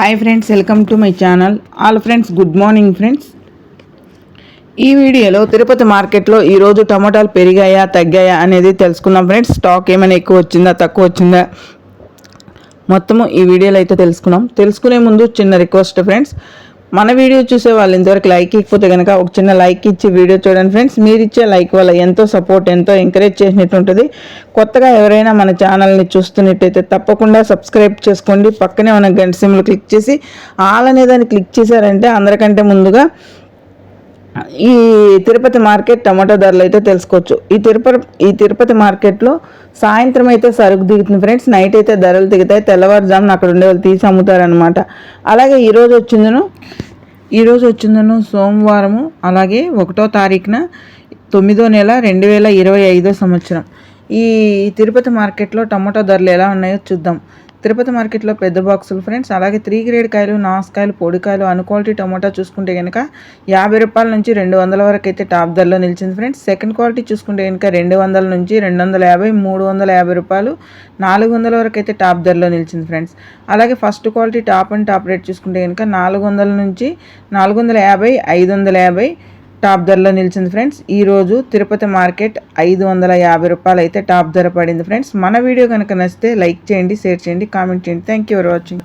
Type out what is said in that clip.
Hi friends welcome to my channel all friends good morning friends ఈ వీడియోలో తిరుపతి మార్కెట్లో ఈరోజు టమాటాలు పెరిగాయా తగ్గాయా అనేది తెలుసుకుందాం ఫ్రెండ్స్ స్టాక్ ఏమైనా ఎక్కువ వచ్చిందా తక్కువ వచ్చిందా? మొత్తము ఈ వీడియోలో అయితే తెలుసుకున్నాం తెలుసుకునే ముందు చిన్న రిక్వెస్ట్ ఫ్రెండ్స్ మన వీడియో చూసే వాళ్ళు ఇంతవరకు లైక్ ఇకపోతే కనుక ఒక చిన్న లైక్ ఇచ్చి వీడియో చూడండి ఫ్రెండ్స్ మీరు ఇచ్చే లైక్ వల్ల ఎంతో సపోర్ట్ ఎంతో ఎంకరేజ్ చేసినట్టు ఉంటుంది. కొత్తగా ఎవరైనా మన ఛానల్ని చూస్తున్నట్టయితే తప్పకుండా సబ్స్క్రైబ్ చేసుకోండి. పక్కనే ఉన్న గంట సిమ్లు క్లిక్ చేసి ఆల్ అనే దాన్ని క్లిక్ చేశారంటే అందరికంటే ముందుగా ఈ తిరుపతి మార్కెట్ టమాటో ధరలు అయితే తెలుసుకోవచ్చు. ఈ తిరుపతి ఈ తిరుపతి మార్కెట్లో సాయంత్రం అయితే సరుకు దిగుతుంది ఫ్రెండ్స్. నైట్ అయితే ధరలు దిగుతాయి. తెల్లవారుజామున అక్కడ ఉండే వాళ్ళు తీసి అమ్ముతారనమాట అలాగే ఈరోజు వచ్చిందను ఈరోజు వచ్చిందను సోమవారము అలాగే ఒకటో తారీఖున తొమ్మిదో నెల రెండు వేల ఇరవై ఐదో సంవత్సరం. ఈ తిరుపతి మార్కెట్లో టమాటో ధరలు ఎలా ఉన్నాయో చూద్దాం. తిరుపతి మార్కెట్లో పెద్ద బాక్సులు ఫ్రెండ్స్ అలాగే త్రీ గ్రేడ్ కాయలు నాసుకాయలు పొడికాయలు అన్ క్వాలిటీ టమోటా చూసుకుంటే కనుక యాభై రూపాయల నుంచి రెండు వందల వరకు అయితే టాప్ ధరలో నిలిచింది ఫ్రెండ్స్ సెకండ్ క్వాలిటీ చూసుకుంటే కనుక రెండు వందల నుంచి రెండు వందల యాభై మూడు వందల యాభై రూపాయలు నాలుగు వందల వరకు అయితే టాప్ ధరలో నిలిచింది ఫ్రెండ్స్ అలాగే first quality top and top rate చూసుకుంటే కనుక నాలుగు వందల నుంచి నాలుగు వందల యాభై ఐదు వందల యాభై టాప్ ధరలో నిలిచింది ఫ్రెండ్స్. ఈరోజు తిరుపతి మార్కెట్ ఐదు వందల యాభై రూపాయలు అయితే టాప్ ధర పడింది ఫ్రెండ్స్. మన వీడియో కనుక నచ్చితే లైక్ చేయండి షేర్ చేయండి కామెంట్ చేయండి. Thank you for watching